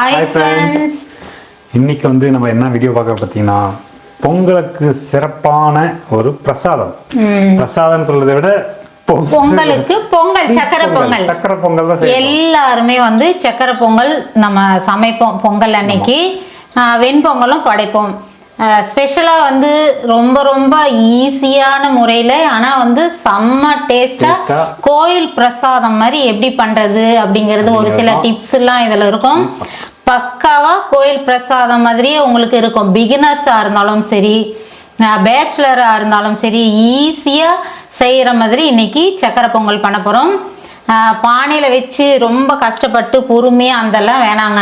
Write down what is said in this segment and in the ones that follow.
Hi Hi friends. Friends இன்னைக்கு வந்து நம்ம என்ன வீடியோ பார்க்க பார்த்தீங்கன்னா பொங்கலுக்கு சிறப்பான ஒரு பிரசாதம். பிரசாதம் சொல்றதை விட பொங்கல். பொங்கலுக்கு பொங்கல் சக்கரை பொங்கல். சக்கரை பொங்கல் தான் எல்லாருமே வந்து சக்கரை பொங்கல் நம்ம சமைப்போம் பொங்கல் அன்னைக்கு. வெண்பொங்கலும் படைப்போம். ஸ்பெஷலாக வந்து ரொம்ப ரொம்ப ஈஸியான முறையில் ஆனால் வந்து செம்ம Taste-ஆ. கோயில் பிரசாதம் மாதிரி எப்படி பண்ணுறது அப்படிங்கிறது ஒரு சில. டிப்ஸ் எல்லாம் இதில் இருக்கும். பக்காவா கோயில் பிரசாதம் மாதிரியே உங்களுக்கு இருக்கும். பிகினர்ஸாக இருந்தாலும் சரி பேச்சுலராக இருந்தாலும் சரி ஈஸியாக செய்கிற மாதிரி இன்னைக்கு சக்கரை பொங்கல் பண்ண போகிறோம் பானையில் வச்சு ரொம்ப கஷ்டப்பட்டு பொறுமையாக அந்தெல்லாம் வேணாங்க.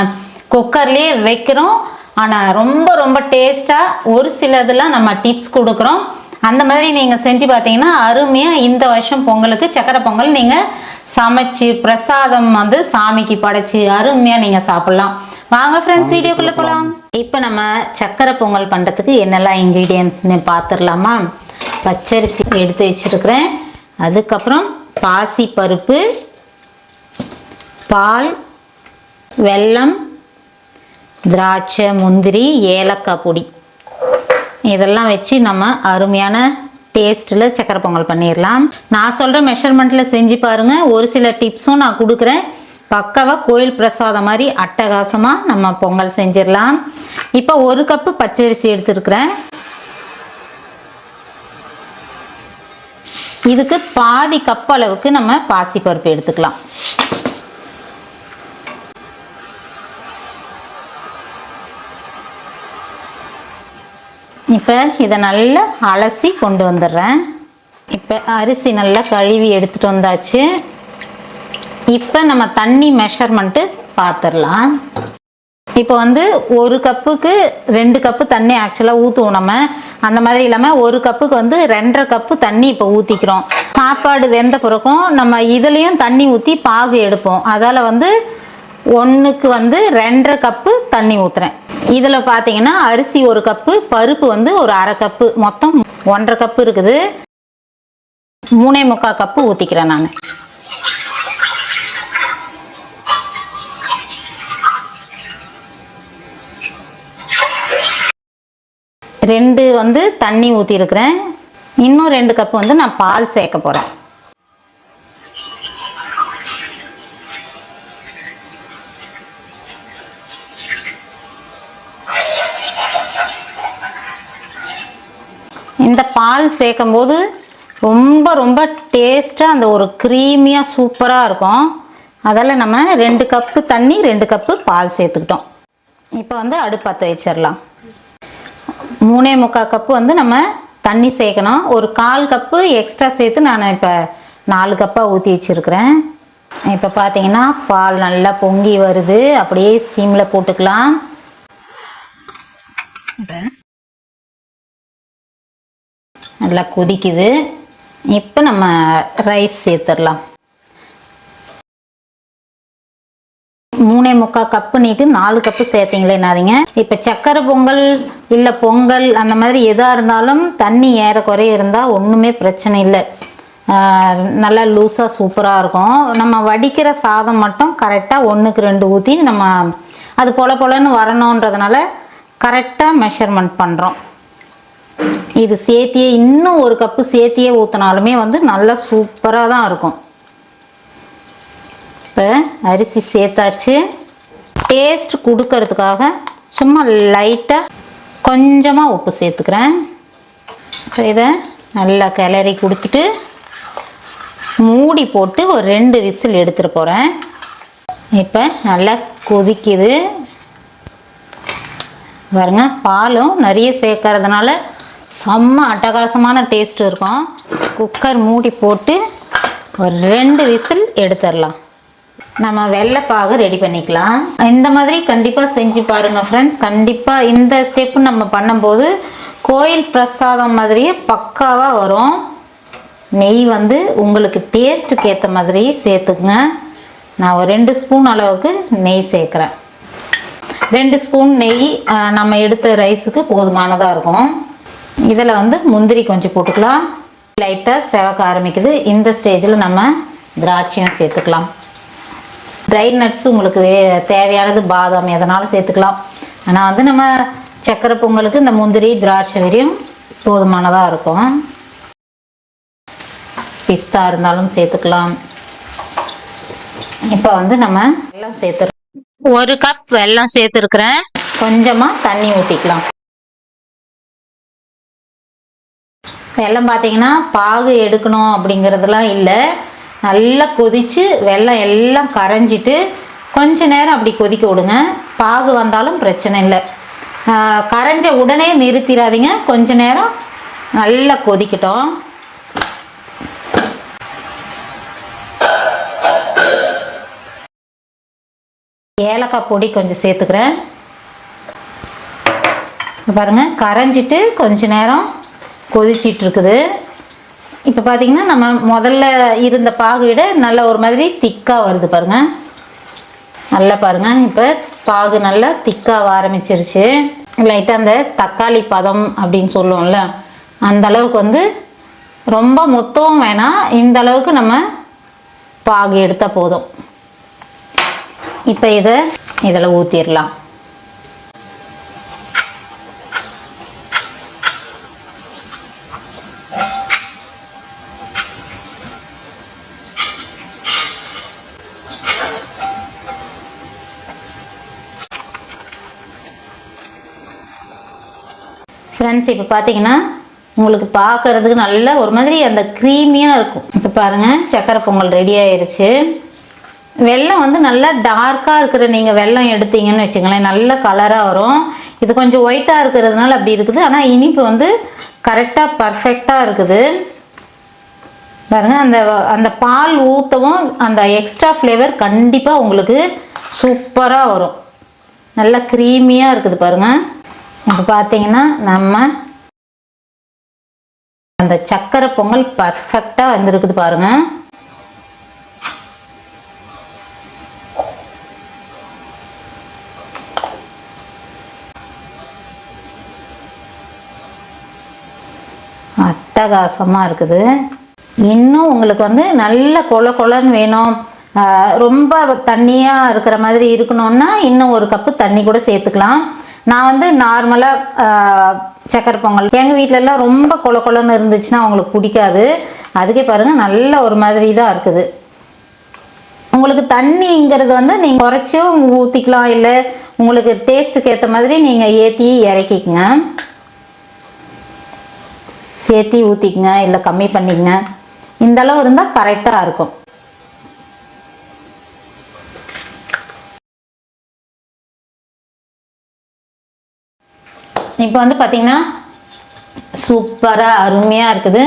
குக்கர்லேயே வைக்கிறோம். ஆனால் ரொம்ப ரொம்ப டேஸ்ட்டாக ஒரு சிலதெல்லாம் நம்ம டிப்ஸ் கொடுக்குறோம். அந்த மாதிரி நீங்கள் செஞ்சு பார்த்தீங்கன்னா அருமையாக இந்த வருஷம் பொங்கலுக்கு சக்கரை பொங்கல் நீங்கள் சமைச்சு பிரசாதம் வந்து சாமிக்கு படைச்சி அருமையாக நீங்கள் சாப்பிட்லாம். வாங்க ஃப்ரெண்ட்ஸ் வீடியோக்குள்ளே போகலாம் இப்போ நம்ம சக்கரை பொங்கல் பண்ணுறதுக்கு என்னெல்லாம் இன்க்ரீடியன்ட்ஸ்னு பார்த்துடலாமா? பச்சரிசி எடுத்து வச்சிருக்கிறேன். அதுக்கப்புறம் பாசி பருப்பு பால் வெல்லம் திராட்சை முந்திரி ஏலக்காய் பொடி. இதெல்லாம் வச்சு நம்ம அருமையான டேஸ்ட்டில் சக்கரை பொங்கல் பண்ணிடலாம். நான் சொல்கிற மெஷர்மெண்ட்டில் செஞ்சு பாருங்கள் ஒரு சில டிப்ஸும் நான் கொடுக்குறேன். பக்காவாக கோயில் பிரசாதம் மாதிரி அட்டகாசமாக நம்ம பொங்கல் செஞ்சிடலாம். இப்போ ஒரு கப்பு பச்சரிசி எடுத்துருக்குறேன். இதுக்கு பாதி கப் அளவுக்கு நம்ம பாசிப்பருப்பு எடுத்துக்கலாம். இப்போ இதை நல்லா அலசி கொண்டு வந்துடுறேன். இப்போ அரிசி நல்லா கழுவி எடுத்துகிட்டு வந்தாச்சு. இப்போ நம்ம தண்ணி மெஷர்மெண்ட்டு பார்த்துடலாம் இப்போ வந்து ஒரு கப்புக்கு ரெண்டு கப்பு தண்ணி ஆக்சுவலாக ஊற்றுவோம் நம்ம. அந்த மாதிரி இல்லாமல் ஒரு கப்புக்கு வந்து ரெண்டரை கப்பு தண்ணி இப்போ ஊற்றிக்கிறோம் சாப்பாடு வெந்த பிறக்கும் நம்ம இதுலேயும் தண்ணி ஊற்றி பாகு எடுப்போம். அதால் வந்து ஒன்றுக்கு வந்து ரெண்டரை கப்பு தண்ணி ஊற்றுறேன் இதில் பார்த்தீங்கன்னா அரிசி ஒரு கப்பு பருப்பு வந்து ஒரு அரை கப்பு. மொத்தம் ஒன்றரை கப்பு இருக்குது. மூணே முக்கால் கப்பு ஊற்றிக்கிறேன் நான். ரெண்டு வந்து தண்ணி ஊற்றிருக்கிறேன் இன்னும் ரெண்டு கப்பு வந்து நான் பால் சேர்க்க போகிறேன் இந்த பால் சேர்க்கும் போது ரொம்ப ரொம்ப டேஸ்ட்டாக அந்த ஒரு க்ரீமியாக சூப்பராக இருக்கும். அதில் நம்ம ரெண்டு கப்பு தண்ணி ரெண்டு கப்பு பால் சேர்த்துக்கிட்டோம். இப்போ வந்து அடுப்பத்தை வச்சிடலாம். மூணே முக்கால் கப்பு வந்து நம்ம தண்ணி சேர்க்கணும் ஒரு கால் கப்பு எக்ஸ்ட்ரா சேர்த்து நான் இப்போ நாலு கப்பாக ஊற்றி வச்சுருக்கிறேன். இப்போ பார்த்தீங்கன்னா பால் நல்லா பொங்கி வருது. அப்படியே சீமில் போட்டுக்கலாம். நல்லா கொதிக்குது. இப்போ நம்ம ரைஸ் சேர்த்துடலாம். முக்கால் கப்பு நீட்டு நாலு கப்பு சேர்த்தீங்களேனாதீங்க இப்போ சக்கரை பொங்கல் இல்லை பொங்கல் அந்த மாதிரி எதாக இருந்தாலும் தண்ணி ஏறக்குறைய இருந்தால் ஒன்றுமே பிரச்சனை இல்லை. நல்லா லூஸாக சூப்பராக இருக்கும். நம்ம வடிக்கிற சாதம் மட்டும் கரெக்டாக ஒன்றுக்கு ரெண்டு ஊற்றி நம்ம அது பொல பொலன்னு வரணுன்றதுனால கரெக்டாக மெஷர்மெண்ட் பண்ணுறோம் இது சேர்த்தியே இன்னும் ஒரு கப்பு சேர்த்தியே ஊற்றினாலுமே வந்து நல்லா சூப்பராக தான் இருக்கும். இப்போ அரிசி சேர்த்தாச்சு. டேஸ்ட் கொடுக்கறதுக்காக சும்மா லைட்டாக கொஞ்சமாக உப்பு சேர்த்துக்கிறேன். இதை நல்லா கிளறி கொடுத்துட்டு மூடி போட்டு ஒரு ரெண்டு விசில் எடுத்துகிட்டு போகிறேன் இப்போ நல்லா கொதிக்குது. பாருங்க பாலும் நிறைய சேர்க்கறதுனால செம்ம அட்டகாசமான டேஸ்ட் இருக்கும். குக்கர் மூடி போட்டு ஒரு ரெண்டு விசில் எடுத்துடலாம். நம்ம வெள்ளைப்பாகு ரெடி பண்ணிக்கலாம். இந்த மாதிரி கண்டிப்பாக செஞ்சு பாருங்கள் ஃப்ரெண்ட்ஸ் கண்டிப்பாக இந்த ஸ்டெப்பு நம்ம பண்ணும்போது கோயில் பிரசாதம் மாதிரியே பக்காவாக வரும். நெய் வந்து உங்களுக்கு டேஸ்ட்டுக்கு ஏற்ற மாதிரி சேர்த்துக்குங்க. நான் ஒரு ரெண்டு ஸ்பூன் அளவுக்கு நெய் சேர்க்குறேன். ரெண்டு ஸ்பூன் நெய் நம்ம எடுத்த ரைஸுக்கு போதுமானதாக இருக்கும். இதில் வந்து முந்திரி கொஞ்சம் போட்டுக்கலாம். லைட்டாக செவக்க ஆரம்பிக்குது. இந்த ஸ்டேஜில் நம்ம திராட்சையும் சேர்த்துக்கலாம். ட்ரை நட்ஸ் உங்களுக்கு வே தேவையானது பாதாம் எதனாலும் சேர்த்துக்கலாம். ஆனால் வந்து நம்ம சக்கரை பொங்கலுக்கு இந்த முந்திரி திராட்சை வரையும் போதுமானதாக இருக்கும். பிஸ்தா இருந்தாலும் சேர்த்துக்கலாம். இப்போ வந்து நம்ம வெள்ளம் சேர்த்துருக்கோம் ஒரு கப் வெள்ளம் சேர்த்துருக்குறேன். கொஞ்சமாக தண்ணி ஊற்றிக்கலாம் வெள்ளம் பார்த்தீங்கன்னா பாகு எடுக்கணும் அப்படிங்கிறதுலாம் இல்லை. நல்லா கொதித்து வெள்ளம் எல்லாம் கரைஞ்சிட்டு கொஞ்ச நேரம் அப்படி கொதிக்க விடுங்க. பாகு வந்தாலும் பிரச்சனை இல்லை. கரைஞ்ச உடனே நிறுத்திடாதீங்க. கொஞ்ச நேரம் நல்லா கொதிக்கட்டும். ஏலக்காய் பொடி கொஞ்சம் சேர்த்துக்கிறேன். பாருங்கள் கரைஞ்சிட்டு கொஞ்ச நேரம் கொதிச்சிட்ருக்குது இருக்குது. இப்போ பார்த்தீங்கன்னா நம்ம முதல்ல இருந்த பாகு விட நல்ல ஒரு மாதிரி திக்காக வருது பாருங்கள் நல்லா பாருங்க. இப்போ பாகு நல்லா திக்காக ஆரம்பிச்சிருச்சு. லைட்டாக அந்த தக்காளி பதம் அப்படின்னு சொல்லுவோம்ல அந்த அளவுக்கு வந்து ரொம்ப மொத்தம் வேணாம் இந்த அளவுக்கு நம்ம பாகு எடுத்தால் போதும். இப்போ இதை இதில் ஊற்றிடலாம் ஃப்ரெண்ட்ஸ் இப்போ பார்த்தீங்கன்னா உங்களுக்கு பார்க்கறதுக்கு நல்ல ஒரு மாதிரி அந்த க்ரீமியாக இருக்கும். இப்போ பாருங்கள் சக்கரை பொங்கல் ரெடி ஆயிடுச்சு வெல்லம் வந்து நல்லா டார்க்காக இருக்கிற நீங்கள் வெல்லம் எடுத்தீங்கன்னு வச்சுங்களேன் நல்ல கலராக வரும். இது கொஞ்சம் ஒயிட்டாக இருக்கிறதுனால அப்படி இருக்குது. ஆனால் இனிப்பு வந்து கரெக்டாக பர்ஃபெக்டாக இருக்குது. பாருங்கள் அந்த அந்த பால் ஊற்றவும் அந்த எக்ஸ்ட்ரா ஃப்ளேவர் கண்டிப்பாக உங்களுக்கு சூப்பராக வரும். நல்லா க்ரீமியாக இருக்குது பாருங்கள் இப்போ பார்த்தீங்கன்னா நம்ம அந்த சக்கரை பொங்கல் பர்ஃபெக்டாக வந்திருக்குது பாருங்க. அட்டகாசமாக இருக்குது. இன்னும் உங்களுக்கு வந்து நல்ல கொல கொலன்னு வேணும். ரொம்ப தண்ணியாக இருக்கிற மாதிரி இருக்கணும்னா இன்னும் ஒரு கப்பு தண்ணி கூட சேர்த்துக்கலாம். நான் வந்து நார்மலாக சக்கரை பொங்கல். எங்கள் வீட்டிலலாம் ரொம்ப கொல கொலன்னு இருந்துச்சுன்னா அவங்களுக்கு பிடிக்காது. அதுக்கே பாருங்கள் நல்ல ஒரு மாதிரி தான் இருக்குது. உங்களுக்கு தண்ணிங்கிறது வந்து நீங்கள் குறைச்சும் ஊற்றிக்கலாம் இல்லை உங்களுக்கு டேஸ்ட்டுக்கு ஏற்ற மாதிரி நீங்கள் ஏற்றி இறக்கிக்கங்க. சேர்த்தி ஊற்றிக்கங்க இல்லை கம்மி பண்ணிக்கங்க. இந்த அளவு இருந்தால் கரெக்டாக இருக்கும். இப்போ வந்து பார்த்தீங்கன்னா சூப்பராக அருமையாக இருக்குது.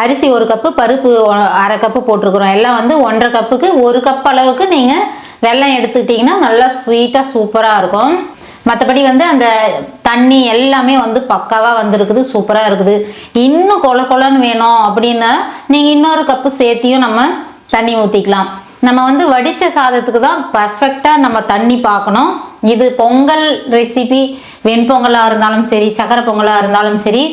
அரிசி ஒரு கப்பு பருப்பு அரை கப்பு போட்டிருக்குறோம். எல்லாம் வந்து ஒன்றரை கப்புக்கு ஒரு கப் அளவுக்கு நீங்கள் வெள்ளம் எடுத்துக்கிட்டிங்கன்னா நல்லா ஸ்வீட்டாக சூப்பராக இருக்கும். மற்றபடி வந்து அந்த தண்ணி எல்லாமே வந்து பக்காவாக வந்திருக்குது சூப்பராக இருக்குது. இன்னும் கொல கொலன்னு வேணும் அப்படின்னா நீங்கள் இன்னொரு கப்பு சேர்த்தியும் நம்ம தண்ணி ஊற்றிக்கலாம் நம்ம வந்து வடித்த சாதத்துக்கு தான் பர்ஃபெக்டாக நம்ம தண்ணி பார்க்கணும். இது பொங்கல் ரெசிபி வெண்பொங்கலாக இருந்தாலும் சரி சக்கரை பொங்கலாக இருந்தாலும் சரி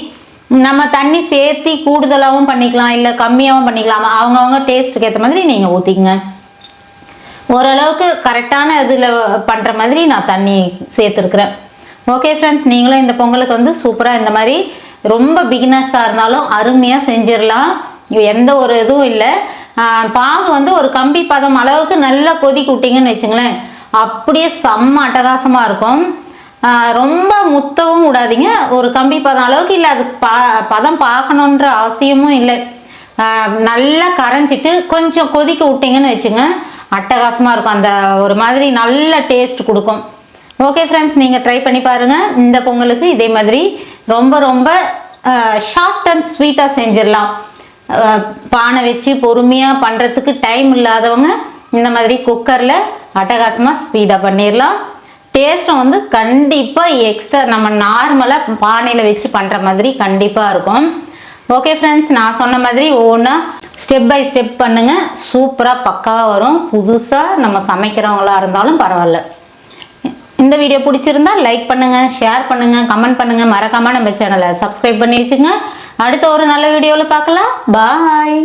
நம்ம தண்ணி சேர்த்தி கூடுதலாகவும் பண்ணிக்கலாம் இல்லை கம்மியாகவும் பண்ணிக்கலாம். அவங்கவுங்க டேஸ்ட்டுக்கு ஏற்ற மாதிரி நீங்கள் ஊற்றிக்கங்க ஓரளவுக்கு கரெக்டான இதில் பண்ணுற மாதிரி நான் தண்ணி சேர்த்துருக்குறேன். ஓகே ஃப்ரெண்ட்ஸ் நீங்களும் இந்த பொங்கலுக்கு வந்து சூப்பராக இந்த மாதிரி ரொம்ப பிகினர்ஸாக இருந்தாலும் அருமையாக செஞ்சிடலாம். எந்த ஒரு இதுவும் இல்லை. பாகு வந்து ஒரு கம்பி பதம் அளவுக்கு நல்லா கொதிக்க விட்டிங்கன்னு வச்சுங்களேன். அப்படியே செம்ம அட்டகாசமாக இருக்கும். ரொம்ப முத்தவும் விடாதீங்க. ஒரு கம்பி பதம் அளவுக்கு இல்லை அது பா பதம் பார்க்கணுன்ற அவசியமும் இல்லை. நல்லா கரைஞ்சிட்டு கொஞ்சம் கொதிக்க விட்டிங்கன்னு வச்சுங்க. அட்டகாசமாக இருக்கும். அந்த ஒரு மாதிரி நல்ல டேஸ்ட் கொடுக்கும். ஓகே ஃப்ரெண்ட்ஸ் நீங்கள் ட்ரை பண்ணி பாருங்கள் இந்த பொங்கலுக்கு இதே மாதிரி ரொம்ப ரொம்ப ஷார்ட் அண்ட் ஸ்வீட்டாக செஞ்சிடலாம். பானை வச்சு பொறுமையாக பண்ணுறதுக்கு டைம் இல்லாதவங்க இந்த மாதிரி குக்கரில் அட்டகாசமாக ஸ்பீடாக பண்ணிடலாம் டேஸ்ட்டும் வந்து கண்டிப்பாக எக்ஸ்ட்ரா நம்ம நார்மலாக பானையில் வச்சு பண்ணுற மாதிரி கண்டிப்பாக இருக்கும். ஓகே ஃப்ரெண்ட்ஸ் நான் சொன்ன மாதிரி ஒவ்வொன்றா ஸ்டெப் பை ஸ்டெப் பண்ணுங்கள் சூப்பராக பக்காவாக வரும். புதுசாக நம்ம சமைக்கிறவங்களா இருந்தாலும் பரவாயில்ல. இந்த வீடியோ பிடிச்சிருந்தா லைக் பண்ணுங்கள் ஷேர் பண்ணுங்கள் கமெண்ட் பண்ணுங்கள் மறக்காமல் நம்ம சேனலை சப்ஸ்கிரைப் பண்ணி வச்சுங்க அடுத்த ஒரு நல்ல வீடியோவில் பார்க்கலாம். பாய்